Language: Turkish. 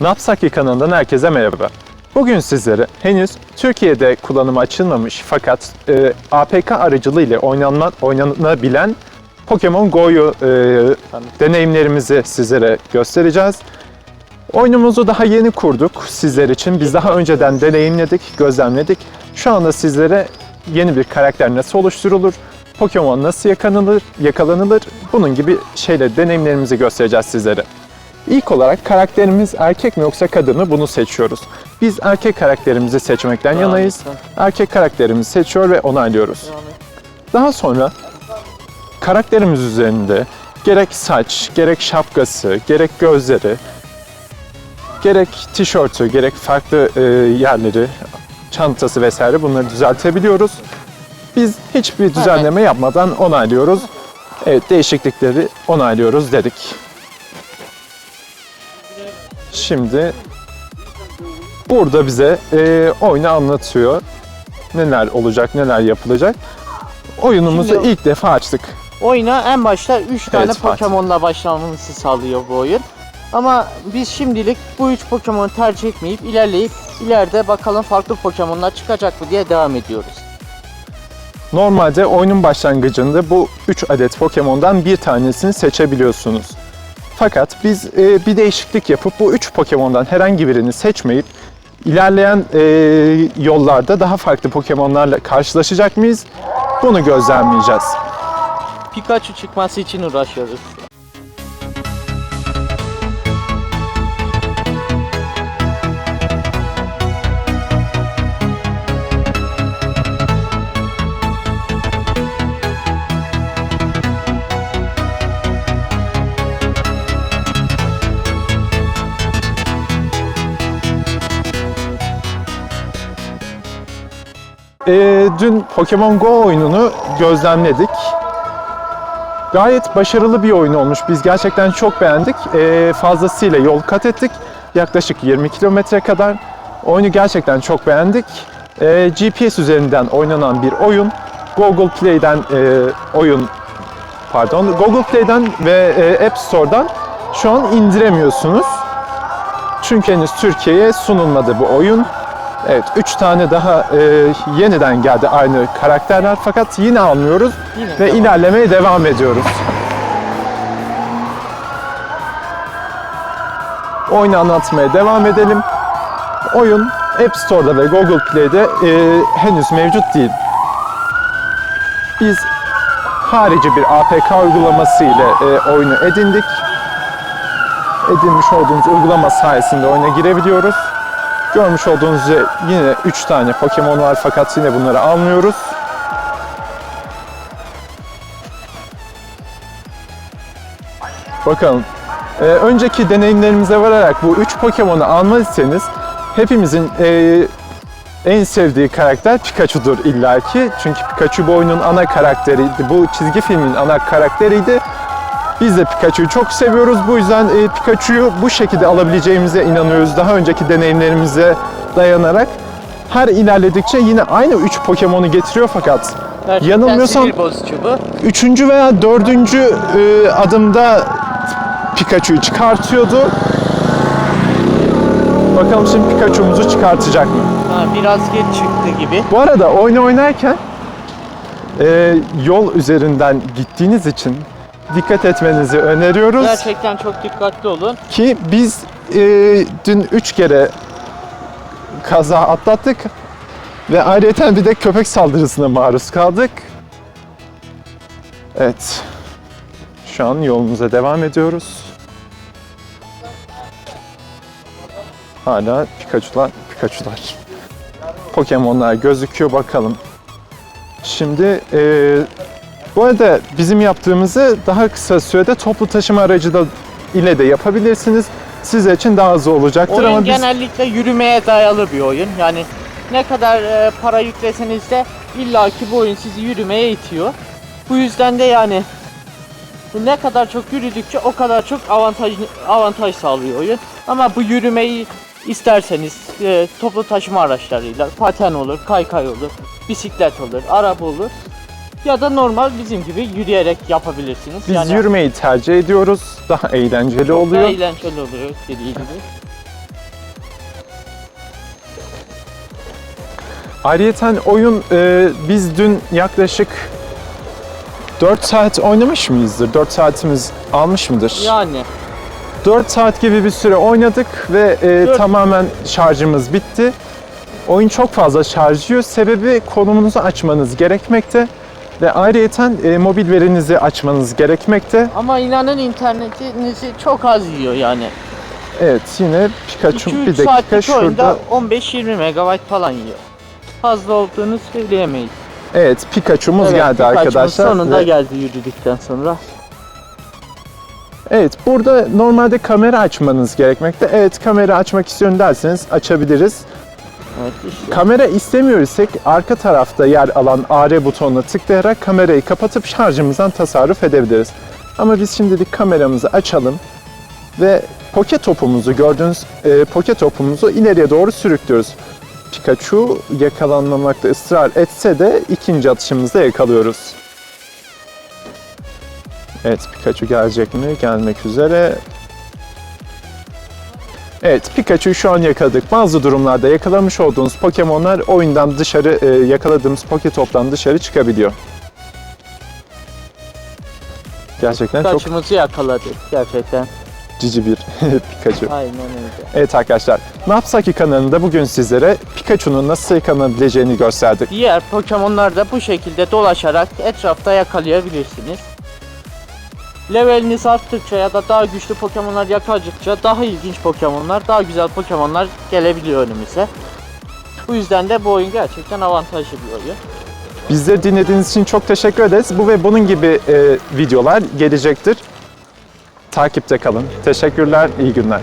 Napsaki kanalından herkese merhaba. Bugün sizlere henüz Türkiye'de kullanıma açılmamış fakat e, APK aracılığıyla oynanma, oynanabilen Pokemon Go'yu e, deneyimlerimizi sizlere göstereceğiz. Oyunumuzu daha yeni kurduk sizler için. Biz daha önceden deneyimledik, gözlemledik. Şu anda sizlere yeni bir karakter nasıl oluşturulur, Pokemon nasıl yakalanır, yakalanılır bunun gibi şeyler deneyimlerimizi göstereceğiz sizlere. İlk olarak karakterimiz erkek mi yoksa kadın mı bunu seçiyoruz. Biz erkek karakterimizi seçmekten Devam yanayız. Erkek karakterimizi seçiyor ve onaylıyoruz. Daha sonra karakterimiz üzerinde gerek saç, gerek şapkası, gerek gözleri, gerek tişörtü, gerek farklı e, yerleri, çantası vesaire bunları düzeltebiliyoruz. Biz hiçbir düzenleme yapmadan onaylıyoruz. Evet değişiklikleri onaylıyoruz dedik. Şimdi burada bize e, oyunu anlatıyor. Neler olacak, neler yapılacak. Oyunumuzu Şimdi- ilk defa açtık. Oyuna en başta 3 tane Fatih. Pokemon'la başlamamızı sağlıyor bu oyun. Ama biz şimdilik bu 3 Pokemon'u tercih etmeyip ilerleyip ileride bakalım farklı Pokemon'lar çıkacak mı diye devam ediyoruz. Normalde oyunun başlangıcında bu 3 adet Pokemon'dan bir tanesini seçebiliyorsunuz. Fakat biz e, bir değişiklik yapıp bu 3 Pokemon'dan herhangi birini seçmeyip ilerleyen e, yollarda daha farklı Pokemon'larla karşılaşacak mıyız? Bunu gözlemleyeceğiz. Pikachu çıkması için uğraşıyoruz. E, dün Pokemon Go oyununu gözlemledik. Gayet başarılı bir oyun olmuş. Biz gerçekten çok beğendik. E, fazlasıyla yol kat ettik. Yaklaşık 20 kilometre kadar. Oyunu gerçekten çok beğendik. E, GPS üzerinden oynanan bir oyun. Google Play'den e, oyun pardon Google Play'den ve e, App Store'dan şu an indiremiyorsunuz. Çünkü henüz Türkiye'ye sunulmadı bu oyun. Evet, üç tane daha e, yeniden geldi aynı karakterler fakat yine almıyoruz Yine ve devam. ilerlemeye devam ediyoruz. Oyunu anlatmaya devam edelim. Oyun App Store'da ve Google Play'de e, henüz mevcut değil. Biz harici bir APK uygulaması ile e, oyunu edindik. Edinmiş olduğumuz uygulama sayesinde oyuna girebiliyoruz. Görmüş olduğunuz üzere yine 3 tane Pokemon var fakat yine bunları almıyoruz. Bakalım. Ee, önceki deneyimlerimize vararak bu 3 Pokemon'u almalıysanız hepimizin e, en sevdiği karakter Pikachu'dur illaki. Çünkü Pikachu bu oyunun ana karakteriydi. Bu çizgi filmin ana karakteriydi. Biz de Pikachu'yu çok seviyoruz. Bu yüzden e, Pikachu'yu bu şekilde alabileceğimize inanıyoruz. Daha önceki deneyimlerimize dayanarak. Her ilerledikçe yine aynı 3 Pokemon'u getiriyor fakat Gerçekten yanılmıyorsam sinir bozucu bu. üçüncü veya dördüncü e, adımda Pikachu'yu çıkartıyordu. Bakalım şimdi Pikachu'muzu çıkartacak mı? Ha, biraz geç çıktı gibi. Bu arada oyunu oynarken e, yol üzerinden gittiğiniz için dikkat etmenizi öneriyoruz. Gerçekten çok dikkatli olun. Ki biz e, dün üç kere kaza atlattık ve ayrıca bir de köpek saldırısına maruz kaldık. Evet. Şu an yolumuza devam ediyoruz. Hala Pikachu'lar, Pikachu'lar. Pokemon'lar gözüküyor bakalım. Şimdi e, bu arada bizim yaptığımızı daha kısa sürede toplu taşıma aracı da ile de yapabilirsiniz. Sizler için daha hızlı olacaktır Oyun ama biz genellikle yürümeye dayalı bir oyun. Yani ne kadar e, para yükleseniz de illaki bu oyun sizi yürümeye itiyor. Bu yüzden de yani ne kadar çok yürüdükçe o kadar çok avantaj avantaj sağlıyor oyun. Ama bu yürümeyi isterseniz e, toplu taşıma araçlarıyla paten olur, kaykay olur, bisiklet olur, araba olur ya da normal bizim gibi yürüyerek yapabilirsiniz. Biz yani yürümeyi tercih ediyoruz. Daha eğlenceli çok oluyor. Daha eğlenceli oluyor dediği gibi. Ayrıyeten oyun e, biz dün yaklaşık 4 saat oynamış mıyızdır? 4 saatimiz almış mıdır? Yani 4 saat gibi bir süre oynadık ve e, tamamen şarjımız bitti. Oyun çok fazla şarj. Sebebi konumunuzu açmanız gerekmekte ve ayrıyeten e, mobil verinizi açmanız gerekmekte. ama inanın internetinizi çok az yiyor yani. Evet yine Pikachu 2-3 bir dakika şurada. oyunda 15-20 MB falan yiyor. Fazla olduğunu söyleyemeyiz. Evet Pikachu'muz Evet, geldi Pikachu'muz arkadaşlar. sonunda ve- geldi yürüdükten sonra. Evet, burada normalde kamera açmanız gerekmekte. Evet, kamera açmak istiyorum derseniz açabiliriz. Kamera istemiyorsak arka tarafta yer alan AR butonuna tıklayarak kamerayı kapatıp şarjımızdan tasarruf edebiliriz. Ama biz şimdilik kameramızı açalım ve poke topumuzu gördüğünüz e, poke topumuzu ileriye doğru sürüklüyoruz. Pikachu yakalanmamakta ısrar etse de ikinci atışımızda yakalıyoruz. Evet Pikachu gelecek mi? Gelmek üzere. Evet Pikachu'yu şu an yakaladık. Bazı durumlarda yakalamış olduğunuz Pokemon'lar oyundan dışarı e, yakaladığımız Poketop'tan dışarı çıkabiliyor. Gerçekten çok Kaçımızı yakaladık gerçekten. cici bir Pikachu. Aynen öyle. Evet arkadaşlar, Ne Yapsak Ki kanalında bugün sizlere Pikachu'nun nasıl yakalanabileceğini gösterdik. Diğer Pokemon'lar da bu şekilde dolaşarak etrafta yakalayabilirsiniz. Leveliniz arttıkça ya da daha güçlü Pokemon'lar yakaladıkça daha ilginç Pokemon'lar, daha güzel Pokemon'lar gelebiliyor önümüze. Bu yüzden de bu oyun gerçekten avantajlı bir oyun. Bizleri dinlediğiniz için çok teşekkür ederiz. Bu ve bunun gibi e, videolar gelecektir. Takipte kalın. Teşekkürler, iyi günler.